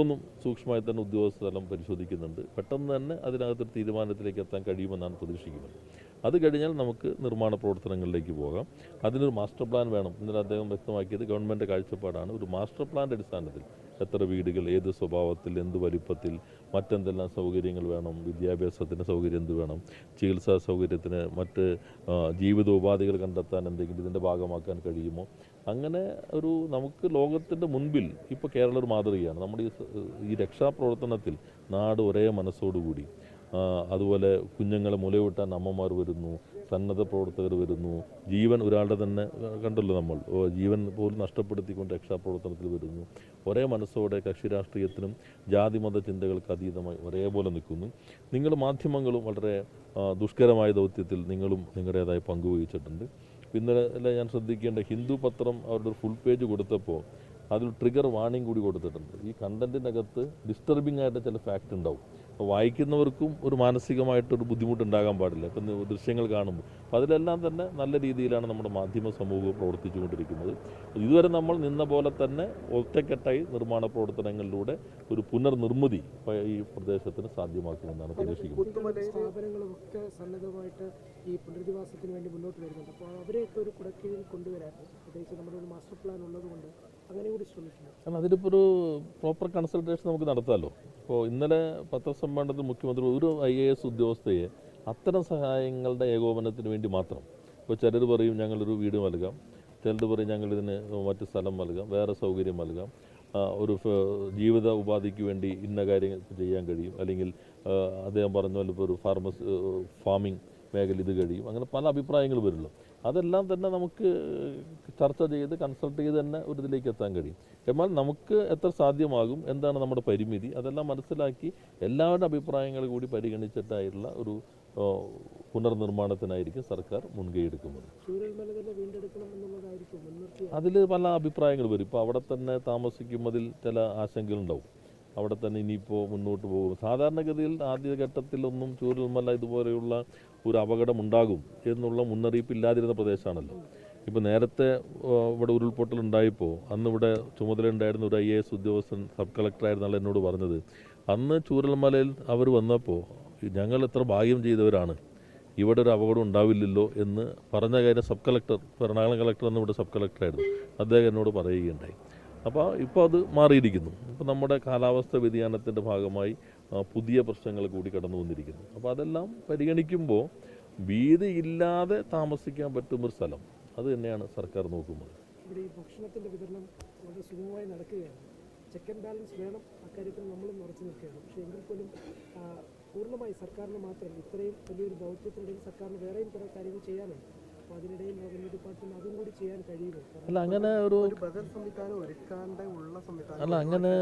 ഒന്നും സൂക്ഷ്മമായി തന്നെ ഉദ്യോഗസ്ഥലം പരിശോധിക്കുന്നുണ്ട്. പെട്ടെന്ന് തന്നെ അതിനകത്തൊരു തീരുമാനത്തിലേക്ക് എത്താൻ കഴിയുമെന്നാണ് പ്രതീക്ഷിക്കുന്നത്. അത് കഴിഞ്ഞാൽ നമുക്ക് നിർമ്മാണ പ്രവർത്തനങ്ങളിലേക്ക് പോകാം. അതിനൊരു മാസ്റ്റർ പ്ലാൻ വേണം. ഇന്നലെ അദ്ദേഹം വ്യക്തമാക്കിയത് ഗവൺമെന്റ് കാഴ്ചപ്പാടാണ്. ഒരു മാസ്റ്റർ പ്ലാന്റെ അടിസ്ഥാനത്തിൽ എത്ര വീടുകൾ ഏത് സ്വഭാവത്തിൽ എന്ത് വലിപ്പത്തിൽ മറ്റെന്തെല്ലാം സൗകര്യങ്ങൾ വേണം വിദ്യാഭ്യാസത്തിന് സൗകര്യം എന്ത് വേണം ചികിത്സാ സൗകര്യത്തിന് മറ്റ് ജീവിതോപാധികൾ കണ്ടെത്താൻ എന്തെങ്കിലും ഇതിന്റെ ഭാഗമാക്കാൻ കഴിയുമോ? അങ്ങനെ ഒരു നമുക്ക് ലോകത്തിന്റെ മുൻപിൽ ഇപ്പോൾ കേരള ഒരു മാതൃകയാണ്. നമ്മുടെ ഈ രക്ഷാപ്രവർത്തനത്തിൽ നാട് ഒരേ മനസ്സോടുകൂടി. അതുപോലെ കുഞ്ഞുങ്ങളെ മുലയൂട്ടാൻ അമ്മമാർ വരുന്നു സന്നദ്ധ പ്രവർത്തകർ വരുന്നു. ജീവൻ ഒരാളുടെ തന്നെ കണ്ടല്ലോ നമ്മൾ. ജീവൻ പോലും നഷ്ടപ്പെടുത്തിക്കൊണ്ട് രക്ഷാപ്രവർത്തനത്തിൽ വരുന്നു. ഒരേ മനസ്സോടെ കക്ഷി രാഷ്ട്രീയത്തിനും ജാതിമത ചിന്തകൾക്ക് അതീതമായി ഒരേപോലെ നിൽക്കുന്നു. നിങ്ങൾ മാധ്യമങ്ങളും വളരെ ദുഷ്കരമായ ദൗത്യത്തിൽ നിങ്ങളും നിങ്ങളുടേതായി പങ്കുവഹിച്ചിട്ടുണ്ട്. ഇന്നലെ ഞാൻ ശ്രദ്ധിക്കേണ്ട ഹിന്ദു പത്രം അവരുടെ ഫുൾ പേജ് കൊടുത്തപ്പോൾ അതിൽ ട്രിഗർ വാണിംഗ് കൂടി കൊടുത്തിട്ടുണ്ട്. ഈ കണ്ടന്റിനകത്ത് ഡിസ്റ്റർബിംഗ് ആയിട്ട് ചില ഫാക്റ്റ് ഉണ്ടാവും. വായിക്കുന്നവർക്കും ഒരു മാനസികമായിട്ടൊരു ബുദ്ധിമുട്ടുണ്ടാകാൻ പാടില്ല. ഇപ്പം ദൃശ്യങ്ങൾ കാണുമ്പോൾ. അപ്പോൾ അതിലെല്ലാം തന്നെ നല്ല രീതിയിലാണ് നമ്മുടെ മാധ്യമ സമൂഹം പ്രവർത്തിച്ചുകൊണ്ടിരിക്കുന്നത്. ഇതുവരെ നമ്മൾ നിന്ന പോലെ തന്നെ ഒറ്റക്കെട്ടായി നിർമ്മാണ പ്രവർത്തനങ്ങളിലൂടെ ഒരു പുനർനിർമ്മിതി ഈ പ്രദേശത്തിന് സാധ്യമാക്കുമെന്നാണ് പ്രതീക്ഷിക്കുന്നത്. സ്ഥാപനങ്ങളും ഒക്കെ സന്നദ്ധമായിട്ട് ഈ പുനരധിവാസത്തിന് വേണ്ടി മുന്നോട്ട് വരുന്നുണ്ട്. അപ്പോൾ അവരെയൊക്കെ ഒരു കുടക്കീഴിൽ കൊണ്ടുവരാൻ പ്രത്യേകിച്ച് നമ്മുടെ ഒരു മാസ്റ്റർ പ്ലാൻ ഉള്ളതുകൊണ്ട് കാരണം അതിലിപ്പോൾ ഒരു പ്രോപ്പർ കൺസൾട്ടേഷൻ നമുക്ക് നടത്താമല്ലോ ഇപ്പോൾ ഇന്നലെ പത്രസമ്മേളനത്തിൽ മുഖ്യമന്ത്രി ഒരു ഐ എ എസ് ഉദ്യോഗസ്ഥയെ അത്തരം സഹായങ്ങളുടെ ഏകോപനത്തിന് വേണ്ടി മാത്രം ഇപ്പോൾ ചിലർ പറയും ഞങ്ങളൊരു വീട് നൽകാം ചിലർ പറയും ഞങ്ങളിതിന് മറ്റ് സ്ഥലം നൽകാം വേറെ സൗകര്യം നൽകാം. ഒരു ജീവിത ഉപാധിക്ക് വേണ്ടി ഇന്ന കാര്യങ്ങൾ ചെയ്യാൻ കഴിയും. അല്ലെങ്കിൽ അദ്ദേഹം പറഞ്ഞ പോലെ ഇപ്പോൾ ഒരു ഫാർമസ് ഫാമിംഗ് മേഖല ഇത് കഴിയും. അങ്ങനെ പല അഭിപ്രായങ്ങൾ വരുമല്ലോ അതെല്ലാം തന്നെ നമുക്ക് ചർച്ച ചെയ്ത് കൺസൾട്ട് ചെയ്ത് തന്നെ ഒരു ഇതിലേക്ക് എത്താൻ കഴിയും. എന്നാൽ നമുക്ക് എത്ര സാധ്യമാകും? എന്താണ് നമ്മുടെ പരിമിതി? അതെല്ലാം മനസ്സിലാക്കി എല്ലാവരുടെ അഭിപ്രായങ്ങൾ കൂടി പരിഗണിച്ചിട്ടായിട്ടുള്ള ഒരു പുനർനിർമ്മാണത്തിനായിരിക്കും സർക്കാർ മുൻകൈ എടുക്കുന്നത് അതിൽ പല അഭിപ്രായങ്ങൾ വരും. ഇപ്പോൾ അവിടെ തന്നെ താമസിക്കുമ്പോൾ ചില ആശങ്കകളുണ്ടാവും. അവിടെ തന്നെ ഇനിയിപ്പോൾ മുന്നോട്ട് പോകും. സാധാരണഗതിയിൽ ആദ്യഘട്ടത്തിലൊന്നും ചൂരൽമല ഇതുപോലെയുള്ള ഒരു അപകടം ഉണ്ടാകും എന്നുള്ള മുന്നറിയിപ്പ് ഇല്ലാതിരുന്ന പ്രദേശമാണല്ലോ. ഇപ്പോൾ നേരത്തെ ഇവിടെ ഉരുൾപൊട്ടൽ ഉണ്ടായപ്പോൾ അന്ന് ഇവിടെ ചുമതലയുണ്ടായിരുന്ന ഒരു ഐ എ എസ് ഉദ്യോഗസ്ഥൻ സബ് കളക്ടറായിരുന്ന ആൾ എന്നോട് പറഞ്ഞത്. അന്ന് ചൂരൽമലയിൽ അവർ വന്നപ്പോൾ ഞങ്ങൾ എത്ര ഭാഗ്യം ചെയ്തവരാണ്. ഇവിടെ ഒരു അപകടം ഉണ്ടാവില്ലല്ലോ എന്ന് പറഞ്ഞ കാര്യം സബ് കളക്ടർ എറണാകുളം കളക്ടർ എന്ന് ഇവിടെ സബ് കളക്ടറായിരുന്നു. അദ്ദേഹം എന്നോട് പറയുകയുണ്ടായി. അപ്പോൾ ഇപ്പോൾ അത് മാറിയിരിക്കുന്നു. ഇപ്പോൾ നമ്മുടെ കാലാവസ്ഥ വ്യതിയാനത്തിന്റെ ഭാഗമായി പുതിയ പ്രശ്നങ്ങൾ കൂടി കടന്നു വന്നിരിക്കുന്നു. അപ്പോൾ അതെല്ലാം പരിഗണിക്കുമ്പോൾ ഭീതിയില്ലാതെ താമസിക്കാൻ പറ്റുന്നൊരു സ്ഥലം. അത് തന്നെയാണ് സർക്കാർ നോക്കുന്നത്. ഇവിടെ ഈ ഭക്ഷണത്തിന്റെ വിതരണം വളരെ സുഗമമായി നടക്കുകയാണ്. ചെക്ക് ആൻഡ് ബാലൻസ് വേണം പക്ഷേ പൂർണമായി സർക്കാരിന് മാത്രം ഇത്രയും വലിയൊരു ദൗത്യത്തിനിടയിൽ സർക്കാരിന് വേറെയും കുറേ കാര്യങ്ങൾ ചെയ്യാനുണ്ട്. അല്ല അങ്ങനെ ഒരു അല്ല അങ്ങനെ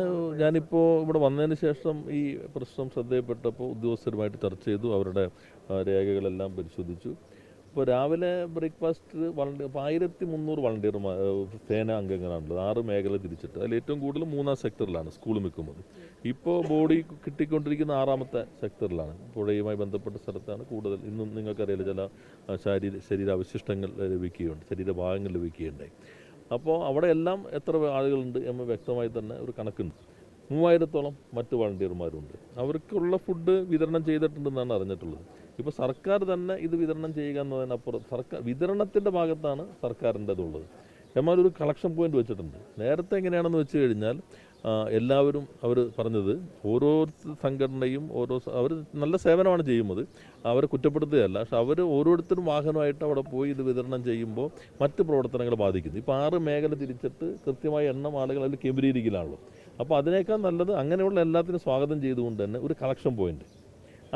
ഞാനിപ്പോൾ ഇവിടെ വന്നതിന് ശേഷം ഈ പ്രശ്നം ശ്രദ്ധയിൽപ്പെട്ടപ്പോൾ ഉദ്യോഗസ്ഥരുമായിട്ട് ചർച്ച ചെയ്തു അവരുടെ രേഖകളെല്ലാം പരിശോധിച്ചു. ഇപ്പോൾ രാവിലെ ബ്രേക്ക്ഫാസ്റ്റ് വളണ്ടിയർ ഇപ്പോൾ ആയിരത്തി മുന്നൂറ് വളണ്ടിയർമാർ സേന അംഗങ്ങളാണുള്ളത്. ആറ് മേഖല തിരിച്ചിട്ട്. അതിൽ ഏറ്റവും കൂടുതൽ മൂന്നാം സെക്ടറിലാണ് സ്കൂൾ മിക്കുമ്പോൾ ഇപ്പോൾ ബോഡി കിട്ടിക്കൊണ്ടിരിക്കുന്ന ആറാമത്തെ സെക്ടറിലാണ് പുഴയുമായി ബന്ധപ്പെട്ട സ്ഥലത്താണ് കൂടുതൽ ഇന്നും നിങ്ങൾക്കറിയാലോ ചില ശരീര ശരീരാവശിഷ്ടങ്ങൾ ലഭിക്കുകയുണ്ട് ശരീരഭാഗങ്ങൾ ലഭിക്കുകയുണ്ടായി. അപ്പോൾ അവിടെ എല്ലാം എത്ര ആളുകളുണ്ട് എന്ന് വ്യക്തമായി തന്നെ ഒരു കണക്കുണ്ട്. മൂവായിരത്തോളം മറ്റ് വളണ്ടിയർമാരുണ്ട് അവർക്കുള്ള ഫുഡ് വിതരണം ചെയ്തിട്ടുണ്ടെന്നാണ് അറിഞ്ഞിട്ടുള്ളത്. ഇപ്പോൾ സർക്കാർ തന്നെ ഇത് വിതരണം ചെയ്യുക എന്നതിനപ്പുറം സർക്കാർ വിതരണത്തിന്റെ ഭാഗത്താണ് സർക്കാരിന്റെതുള്ളത്. എന്നാൽ ഒരു കളക്ഷൻ പോയിന്റ് വെച്ചിട്ടുണ്ട്. നേരത്തെ എങ്ങനെയാണെന്ന് വെച്ച് കഴിഞ്ഞാൽ എല്ലാവരും അവർ പറഞ്ഞത് ഓരോ സംഘടനയും ഓരോ അവർ നല്ല സേവനമാണ് ചെയ്യുന്നത്. അവരെ കുറ്റപ്പെടുത്തുകയല്ല. പക്ഷെ അവർ ഓരോരുത്തരും വാഹനമായിട്ട് അവിടെ പോയി ഇത് വിതരണം ചെയ്യുമ്പോൾ മറ്റ് പ്രവർത്തനങ്ങൾ ബാധിക്കുന്നു. ഇപ്പോൾ ആറ് മേഖല തിരിച്ചിട്ട് കൃത്യമായ എണ്ണം ആളുകൾ അതിൽ കേന്ദ്രീകരിക്കലാണല്ലോ അപ്പോൾ അതിനേക്കാൾ നല്ലത് അങ്ങനെയുള്ള എല്ലാത്തിനും സ്വാഗതം ചെയ്തുകൊണ്ട് തന്നെ ഒരു കളക്ഷൻ പോയിന്റ്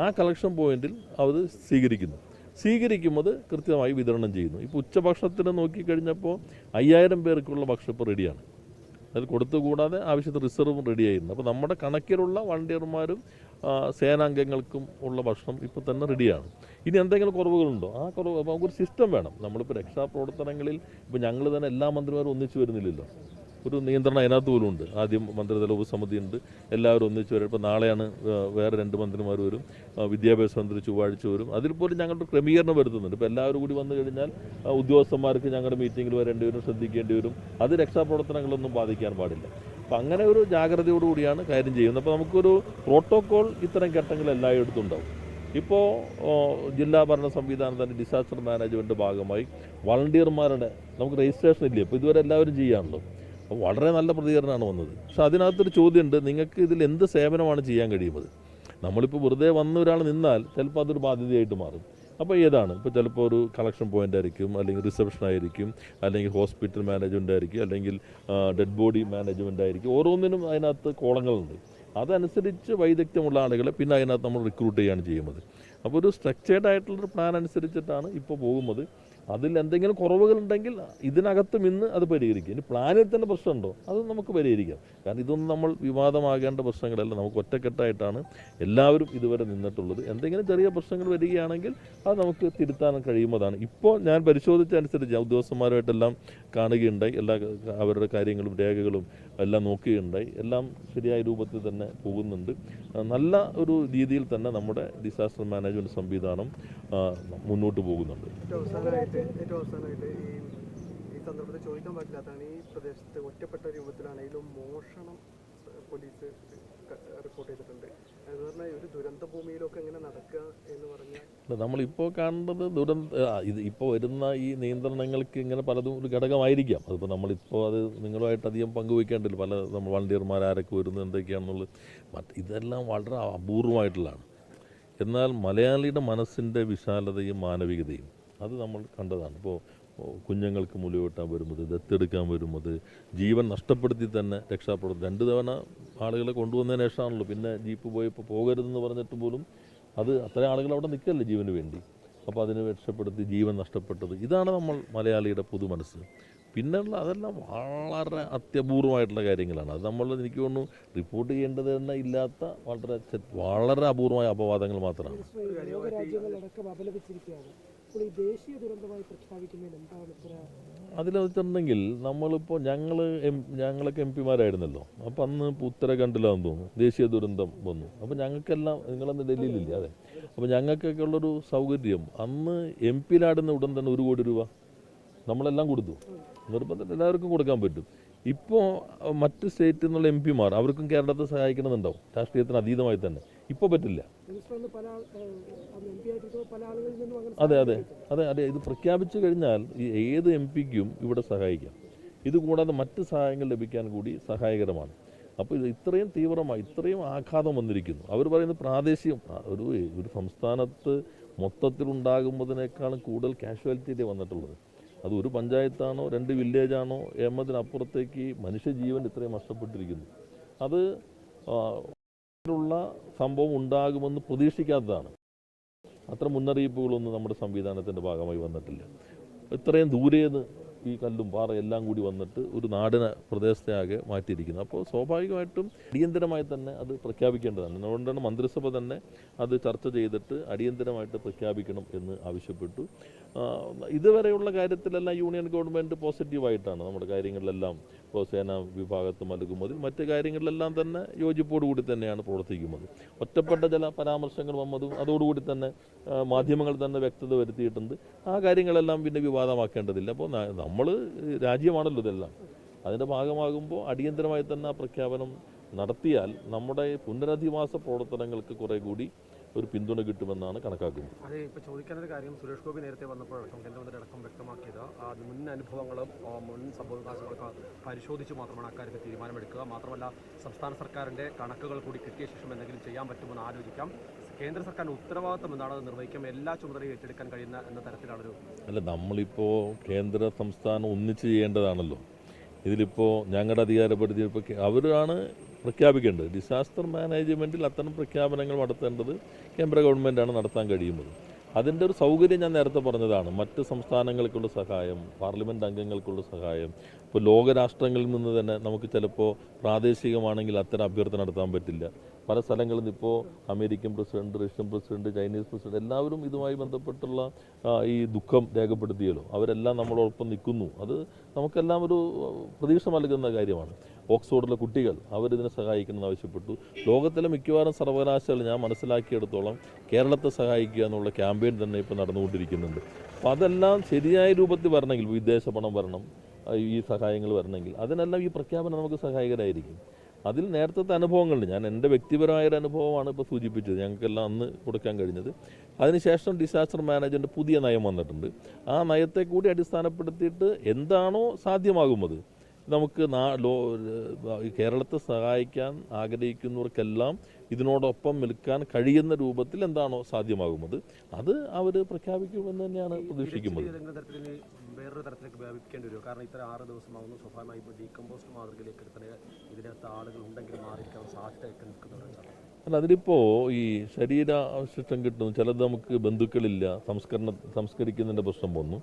ആ കളക്ഷൻ പോയിന്റിൽ അത് സ്വീകരിക്കുന്നു. സ്വീകരിക്കുമ്പോൾ കൃത്യമായി വിതരണം ചെയ്യുന്നു. ഇപ്പോൾ ഉച്ചഭക്ഷണത്തിന് നോക്കിക്കഴിഞ്ഞപ്പോൾ അയ്യായിരം പേർക്കുള്ള ഭക്ഷണം ഇപ്പോൾ റെഡിയാണ് അതിൽ കൊടുത്തുകൂടാതെ ആവശ്യത്തിന് റിസർവും റെഡി ആയിരുന്നു. അപ്പോൾ നമ്മുടെ കണക്കിലുള്ള വണ്ടിയർമാരും സേനാംഗങ്ങൾക്കും ഉള്ള ഭക്ഷണം ഇപ്പോൾ തന്നെ റെഡിയാണ് ഇനി എന്തെങ്കിലും കുറവുകളുണ്ടോ? ആ കുറവ് നമുക്കൊരു സിസ്റ്റം വേണം. നമ്മളിപ്പോൾ രക്ഷാപ്രവർത്തനങ്ങളിൽ ഇപ്പോൾ ഞങ്ങൾ തന്നെ എല്ലാ മന്ത്രിമാരും ഒന്നിച്ചു വരുന്നില്ലല്ലോ. ഒരു നിയന്ത്രണം അതിനകത്ത് പോലും ഉണ്ട്. ആദ്യം മന്ത്രിതല ഉപസമിതി ഉണ്ട്. എല്ലാവരും ഒന്നിച്ച് വരും. ഇപ്പോൾ നാളെയാണ് വേറെ രണ്ട് മന്ത്രിമാർ വരും. വിദ്യാഭ്യാസ മന്ത്രി ചൊവ്വാഴ്ച വരും. അതിൽ പോലും ഞങ്ങളുടെ ക്രമീകരണം വരുത്തുന്നുണ്ട്. ഇപ്പോൾ എല്ലാവരും കൂടി വന്നു കഴിഞ്ഞാൽ ഉദ്യോഗസ്ഥന്മാർക്ക് ഞങ്ങളുടെ മീറ്റിങ്ങിൽ വരേണ്ടി വരും ശ്രദ്ധിക്കേണ്ടി വരും. അത് രക്ഷാപ്രവർത്തനങ്ങളൊന്നും ബാധിക്കാൻ പാടില്ല. അപ്പം അങ്ങനെ ഒരു ജാഗ്രതയോടുകൂടിയാണ് കാര്യം ചെയ്യുന്നത്. അപ്പോൾ നമുക്കൊരു പ്രോട്ടോക്കോൾ ഇത്തരം ഘട്ടങ്ങൾ എല്ലായിടത്തും ഉണ്ടാവും. ഇപ്പോൾ ജില്ലാ ഭരണ സംവിധാനം തന്നെ ഡിസാസ്റ്റർ മാനേജ്മെന്റ് ഭാഗമായി വളണ്ടിയർമാരുടെ നമുക്ക് രജിസ്ട്രേഷൻ ഇല്ലേ? ഇപ്പോൾ ഇതുവരെ എല്ലാവരും അപ്പോൾ വളരെ നല്ല പ്രതികരണമാണ് വന്നത്. പക്ഷേ അതിനകത്തൊരു ചോദ്യമുണ്ട് നിങ്ങൾക്ക് ഇതിൽ എന്ത് സേവനമാണ് ചെയ്യാൻ കഴിയുന്നത്? നമ്മളിപ്പോൾ വെറുതെ വന്ന ഒരാൾ നിന്നാൽ ചിലപ്പോൾ അതൊരു ബാധ്യതയായിട്ട് മാറും. അപ്പോൾ ഏതാണ്? ഇപ്പോൾ ചിലപ്പോൾ ഒരു കളക്ഷൻ പോയിന്റ് ആയിരിക്കും അല്ലെങ്കിൽ റിസപ്ഷൻ ആയിരിക്കും അല്ലെങ്കിൽ ഹോസ്പിറ്റൽ മാനേജ്മെന്റ് ആയിരിക്കും അല്ലെങ്കിൽ ഡെഡ് ബോഡി മാനേജ്മെന്റ് ആയിരിക്കും. ഓരോന്നിനും അതിനകത്ത് കോളങ്ങളുണ്ട്. അതനുസരിച്ച് വൈദഗ്ധ്യമുള്ള ആളുകളെ പിന്നെ അതിനകത്ത് നമ്മൾ റിക്രൂട്ട് ചെയ്യുകയാണ് ചെയ്യുന്നത്. അപ്പോൾ ഒരു സ്ട്രക്ചേർഡ് ആയിട്ടുള്ളൊരു പ്ലാൻ അനുസരിച്ചിട്ടാണ് ഇപ്പോൾ പോകുന്നത്. അതിൽ എന്തെങ്കിലും കുറവുകളുണ്ടെങ്കിൽ ഇതിനകത്തും ഇന്ന് അത് പരിഹരിക്കും. ഇനി പ്ലാനിൽ തന്നെ പ്രശ്നമുണ്ടോ? അത് നമുക്ക് പരിഹരിക്കാം. കാരണം ഇതൊന്നും നമ്മൾ വിവാദമാകേണ്ട പ്രശ്നങ്ങളല്ല. നമുക്ക് ഒറ്റക്കെട്ടായിട്ടാണ് എല്ലാവരും ഇതുവരെ നിന്നിട്ടുള്ളത്. എന്തെങ്കിലും ചെറിയ പ്രശ്നങ്ങൾ വരികയാണെങ്കിൽ അത് നമുക്ക് തിരുത്താൻ കഴിയുന്നതാണ് ഇപ്പോൾ ഞാൻ പരിശോധിച്ചനുസരിച്ച് ഉദ്യോഗസ്ഥന്മാരുമായിട്ടെല്ലാം കാണുകയുണ്ടായി. എല്ലാ അവരുടെ കാര്യങ്ങളും രേഖകളും എല്ലാം നോക്കുകയുണ്ടായി. എല്ലാം ശരിയായ രൂപത്തിൽ തന്നെ പോകുന്നുണ്ട്. നല്ല ഒരു രീതിയിൽ തന്നെ നമ്മുടെ ഡിസാസ്റ്റർ മാനേജ്മെന്റ് സംവിധാനം മുന്നോട്ട് പോകുന്നുണ്ട്. ഈ ചോദിക്കാൻ പറ്റില്ലാത്തതാണ് ഈ പ്രദേശത്ത് ഒറ്റപ്പെട്ട രൂപത്തിലാണെങ്കിലും മോഷണം പോലീസ് റിപ്പോർട്ട് ചെയ്തിട്ടുണ്ട്. എന്ന് പറഞ്ഞാൽ ഒരു ദുരന്ത ഭൂമിയിലൊക്കെ എങ്ങനെ നടക്കുക എന്ന് പറഞ്ഞാൽ നമ്മളിപ്പോൾ കാണുന്നത് ദുരന്ത ഇത് ഇപ്പോൾ വരുന്ന ഈ നിയന്ത്രണങ്ങൾക്ക് ഇങ്ങനെ പലതും ഒരു ഘടകമായിരിക്കാം. അതിപ്പോൾ നമ്മളിപ്പോൾ അത് നിങ്ങളുമായിട്ട് അധികം പങ്കുവയ്ക്കേണ്ടല്ലോ പല നമ്മൾ വണ്ടിയർമാർ ആരൊക്കെ വരുന്നത് എന്തൊക്കെയാണെന്നുള്ളത്. മറ്റ് ഇതെല്ലാം വളരെ അപൂർവമായിട്ടുള്ളതാണ്. എന്നാൽ മലയാളിയുടെ മനസ്സിന്റെ വിശാലതയും മാനവികതയും അത് നമ്മൾ കണ്ടതാണ്. ഇപ്പോൾ കുഞ്ഞുങ്ങൾക്ക് മുലയൂട്ടാൻ വരുന്നത് ദത്തെടുക്കാൻ വരുന്നത് ജീവൻ നഷ്ടപ്പെടുത്തി തന്നെ രക്ഷപ്പെടുത്തും രണ്ട് തവണ ആളുകളെ കൊണ്ടുവന്നതിന് ശേഷമാണല്ലോ. പിന്നെ ജീപ്പ് പോയപ്പോൾ പോകരുതെന്ന് പറഞ്ഞിട്ട് പോലും അത് അത്രയും ആളുകൾ അവിടെ നിൽക്കല്ലേ ജീവന് വേണ്ടി. അപ്പോൾ അതിനെ രക്ഷപ്പെടുത്തി ജീവൻ നഷ്ടപ്പെട്ടത്. ഇതാണ് നമ്മൾ മലയാളിയുടെ പുതു മനസ്സ്. പിന്നെയുള്ള അതെല്ലാം വളരെ അത്യപൂർവമായിട്ടുള്ള കാര്യങ്ങളാണ്. അത് നമ്മൾ എനിക്ക് തോന്നുന്നു റിപ്പോർട്ട് ചെയ്യേണ്ടത് തന്നെ ഇല്ലാത്ത വളരെ വളരെ അപൂർവമായ അപവാദങ്ങൾ മാത്രമാണ്. വെച്ചിട്ടുണ്ടെങ്കിൽ നമ്മളിപ്പോൾ ഞങ്ങൾ എം ഞങ്ങളൊക്കെ എം പിമാരായിരുന്നല്ലോ. അപ്പം അന്ന് ഇപ്പോൾ ഉത്തരാഖണ്ഡിലാണെന്ന് തോന്നുന്നു. ദേശീയ ദുരന്തം വന്നു. അപ്പം ഞങ്ങൾക്കെല്ലാം നിങ്ങളന്ന് ഡൽഹിയിലില്ലേ? അതെ. അപ്പം ഞങ്ങൾക്കൊക്കെ ഉള്ളൊരു സൗകര്യം. അന്ന് എം പിയിലാടുന്ന ഉടൻ തന്നെ ഒരു കോടി രൂപ നമ്മളെല്ലാം കൊടുത്തു. നിർബന്ധം എല്ലാവർക്കും കൊടുക്കാൻ പറ്റും. ഇപ്പോൾ മറ്റ് സ്റ്റേറ്റിൽ നിന്നുള്ള എം പിമാർ അവർക്കും കേരളത്തെ സഹായിക്കണമെന്നുണ്ടാവും. രാഷ്ട്രീയത്തിന് അതീതമായി തന്നെ. ഇപ്പോൾ പറ്റില്ല. അതെ അതെ. അതെ അതെ. ഇത് പ്രഖ്യാപിച്ചു കഴിഞ്ഞാൽ ഈ ഏത് എം പിക്കും ഇവിടെ സഹായിക്കാം. ഇതുകൂടാതെ മറ്റ് സഹായങ്ങൾ ലഭിക്കാൻ കൂടി സഹായകരമാണ്. അപ്പോൾ ഇത് ഇത്രയും തീവ്രമായി ഇത്രയും ആഘാതം വന്നിരിക്കുന്നു. അവർ പറയുന്നത് പ്രാദേശികം. ഒരു ഒരു സംസ്ഥാനത്ത് മൊത്തത്തിലുണ്ടാകുന്നതിനേക്കാളും കൂടുതൽ കാഷ്വാലിറ്റിയിലേ വന്നിട്ടുള്ളത്. അത് ഒരു പഞ്ചായത്താണോ രണ്ട് വില്ലേജാണോ എന്നതിനപ്പുറത്തേക്ക് മനുഷ്യജീവൻ ഇത്രയും നഷ്ടപ്പെട്ടിരിക്കുന്നു. അത് ഉള്ള സംഭവം ഉണ്ടാകുമെന്ന് പ്രതീക്ഷിക്കാത്തതാണ്. അത്ര മുന്നറിയിപ്പുകളൊന്നും നമ്മുടെ സംവിധാനത്തിന്റെ ഭാഗമായി വന്നിട്ടില്ല. ഇത്രയും ദൂരേന്ന് ഈ കല്ലും പാറ എല്ലാം കൂടി വന്നിട്ട് ഒരു നാടിന പ്രദേശത്തെ ആകെ മാറ്റിയിരിക്കുന്നത് അപ്പോൾ സ്വാഭാവികമായിട്ടും അടിയന്തരമായി തന്നെ അത് പ്രഖ്യാപിക്കേണ്ടതാണ്. അതുകൊണ്ടാണ് മന്ത്രിസഭ തന്നെ അത് ചർച്ച ചെയ്തിട്ട് അടിയന്തരമായിട്ട് പ്രഖ്യാപിക്കണം എന്ന് ആവശ്യപ്പെട്ടു. ഇതുവരെയുള്ള കാര്യത്തിലെല്ലാം യൂണിയൻ ഗവൺമെന്റ് പോസിറ്റീവായിട്ടാണ് നമ്മുടെ കാര്യങ്ങളിലെല്ലാം ഇപ്പോൾ സേനാ വിഭാഗത്ത് നൽകുന്നതിൽ മറ്റ് കാര്യങ്ങളിലെല്ലാം തന്നെ യോജിപ്പോടുകൂടി തന്നെയാണ് പ്രവർത്തിക്കുന്നത്. ഒറ്റപ്പെട്ട ചില പരാമർശങ്ങൾ വന്നതും അതോടുകൂടി തന്നെ മാധ്യമങ്ങൾ തന്നെ വ്യക്തത വരുത്തിയിട്ടുണ്ട്. ആ കാര്യങ്ങളെല്ലാം പിന്നെ വിവാദമാക്കേണ്ടതില്ല. അപ്പോൾ നമ്മൾ രാജ്യമാണല്ലോ ഇതെല്ലാം. അതിന്റെ ഭാഗമാകുമ്പോൾ അടിയന്തരമായി തന്നെ ആ പ്രഖ്യാപനം നടത്തിയാൽ നമ്മുടെ പുനരധിവാസ പ്രവർത്തനങ്ങൾക്ക് കുറേ കൂടി ഒരു പിന്തുണ കിട്ടുമെന്നാണ് കണക്കാക്കുന്നത്. അതെ ഇപ്പോൾ ചോദിക്കാനൊരു കാര്യം സുരേഷ് ഗോപി നേരത്തെ വന്നപ്പോഴടക്കം കേന്ദ്രമന്ത്രി അടക്കം വ്യക്തമാക്കിയത്. മുൻ അനുഭവങ്ങളും മുൻ സംഭവവികാസങ്ങളൊക്കെ പരിശോധിച്ച് മാത്രമാണ് അക്കാര്യത്തിൽ തീരുമാനമെടുക്കുക. മാത്രമല്ല സംസ്ഥാന സർക്കാരിന്റെ കണക്കുകൾ കൂടി കിട്ടിയ ശേഷം എന്തെങ്കിലും ചെയ്യാൻ പറ്റുമെന്ന് ആലോചിക്കാം. കേന്ദ്ര സർക്കാർ ഉത്തരവാദിത്വം എന്താണ് അത് നിർവഹിക്കാം എല്ലാ ചുമതലയും ഏറ്റെടുക്കാൻ കഴിയുന്ന എന്ന തരത്തിലാണൊരു അല്ല നമ്മളിപ്പോൾ കേന്ദ്ര സംസ്ഥാനം ഒന്നിച്ച് ചെയ്യേണ്ടതാണല്ലോ. ഇതിലിപ്പോൾ ഞങ്ങളുടെ അധികാരപ്പെടുത്തി ഇപ്പോൾ അവരാണ് പ്രഖ്യാപിക്കേണ്ടത്. ഡിസാസ്റ്റർ മാനേജ്മെന്റിൽ അത്തരം പ്രഖ്യാപനങ്ങൾ നടത്തേണ്ടത് കേന്ദ്ര ഗവൺമെന്റാണ് നടത്താൻ കഴിയുന്നത്. അതിന്റെ ഒരു സൗകര്യം ഞാൻ നേരത്തെ പറഞ്ഞതാണ്. മറ്റ് സംസ്ഥാനങ്ങൾക്കുള്ള സഹായം പാർലമെന്റ് അംഗങ്ങൾക്കുള്ള സഹായം ഇപ്പോൾ ലോകരാഷ്ട്രങ്ങളിൽ നിന്ന് തന്നെ നമുക്ക് ചിലപ്പോൾ പ്രാദേശികമാണെങ്കിൽ അത്തരം അഭ്യർത്ഥന നടത്താൻ പറ്റില്ല. പല സ്ഥലങ്ങളിൽ നിന്ന് ഇപ്പോൾ American president Russian president Chinese president എല്ലാവരും ഇതുമായി ബന്ധപ്പെട്ടുള്ള ഈ ദുഃഖം രേഖപ്പെടുത്തിയല്ലോ. അവരെല്ലാം നമ്മളോടൊപ്പം നിൽക്കുന്നു. അത് നമുക്കെല്ലാം ഒരു പ്രതീക്ഷ നൽകുന്ന കാര്യമാണ്. ഓക്സ്ഫോർഡിലെ കുട്ടികൾ അവരിതിനെ സഹായിക്കണമെന്ന് ആവശ്യപ്പെട്ടു. ലോകത്തിലെ മിക്കവാറും സർവകലാശാല ഞാൻ മനസ്സിലാക്കിയെടുത്തോളം കേരളത്തെ സഹായിക്കുക എന്നുള്ള ക്യാമ്പയിൻ തന്നെ ഇപ്പോൾ നടന്നുകൊണ്ടിരിക്കുന്നുണ്ട്. അപ്പോൾ അതെല്ലാം ശരിയായ രൂപത്തിൽ വരണമെങ്കിൽ വിദേശ പണം വരണം ഈ സഹായങ്ങൾ വരണമെങ്കിൽ അതിനെല്ലാം ഈ പ്രഖ്യാപനം നമുക്ക് സഹായകരായിരിക്കും. അതിൽ നേരത്തെ അനുഭവങ്ങളുണ്ട്. ഞാൻ എന്റെ വ്യക്തിപരമായ ഒരു അനുഭവമാണ് ഇപ്പോൾ സൂചിപ്പിച്ചത്. ഞങ്ങൾക്കെല്ലാം അന്ന് കൊടുക്കാൻ കഴിഞ്ഞത്. അതിനുശേഷം ഡിസാസ്റ്റർ മാനേജ്മെന്റ് പുതിയ നയം വന്നിട്ടുണ്ട്. ആ നയത്തെ കൂടി അടിസ്ഥാനപ്പെടുത്തിയിട്ട് എന്താണോ സാധ്യമാകുന്നത് നമുക്ക് കേരളത്തെ സഹായിക്കാൻ ആഗ്രഹിക്കുന്നവർക്കെല്ലാം ഇതിനോടൊപ്പം നിൽക്കാൻ കഴിയുന്ന രൂപത്തിൽ എന്താണോ സാധ്യമാകുന്നത് അത് അവർ പ്രഖ്യാപിക്കുമെന്ന് തന്നെയാണ് പ്രതീക്ഷിക്കുന്നത്. വേറൊരു തരത്തിലേക്ക് വ്യാപിക്കേണ്ടി വരും. കാരണം ഇത്ര ആറ് ദിവസമാകുന്നു സ്വാഭാവികമായി ഇപ്പോൾ ഡീകമ്പോസ്റ്റ് മാതൃകയിലേക്ക് എടുത്തത് ഇതിനകത്ത് ആളുകൾ ഉണ്ടെങ്കിൽ മാറിയിരിക്കാൻ സാധ്യതയൊക്കെ നിൽക്കുന്നുണ്ട് അല്ല അതിലിപ്പോൾ ഈ ശരീര അവശിഷ്ടം കിട്ടുന്നു. ചിലത് നമുക്ക് ബന്ധുക്കളില്ല സംസ്കരണ സംസ്കരിക്കുന്നതിന്റെ പ്രശ്നം വന്നു.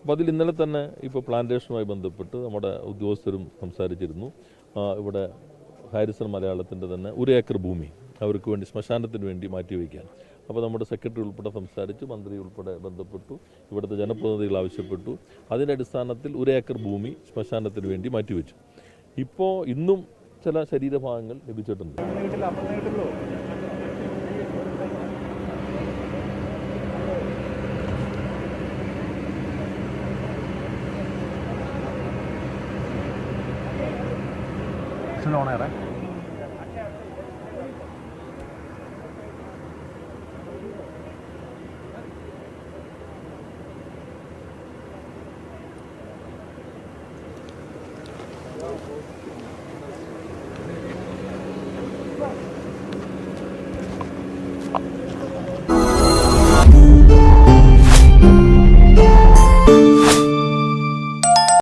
അപ്പോൾ അതിൽ ഇന്നലെ തന്നെ ഇപ്പോൾ പ്ലാന്റേഷനുമായി ബന്ധപ്പെട്ട് നമ്മുടെ ഉദ്യോഗസ്ഥരും സംസാരിച്ചിരുന്നു. ഇവിടെ ഹാരിസൺ മലയാളത്തിന്റെ തന്നെ ഒരു ഏക്കർ ഭൂമി അവർക്ക് വേണ്ടി ശ്മശാനത്തിന് വേണ്ടി മാറ്റിവെക്കാൻ അപ്പോൾ നമ്മുടെ സെക്രട്ടറി ഉൾപ്പെടെ സംസാരിച്ചു മന്ത്രി ഉൾപ്പെടെ ബന്ധപ്പെട്ടു ഇവിടുത്തെ ജനപ്രതിനിധികൾ ആവശ്യപ്പെട്ടു. അതിന്റെ അടിസ്ഥാനത്തിൽ ഒരു ഏക്കർ ഭൂമി ശ്മശാനത്തിന് വേണ്ടി മാറ്റിവെച്ചു ഇപ്പോൾ ഇന്നും ചില ശരീരഭാഗങ്ങൾ ലഭിച്ചിട്ടുണ്ട്. ഓണേറെ.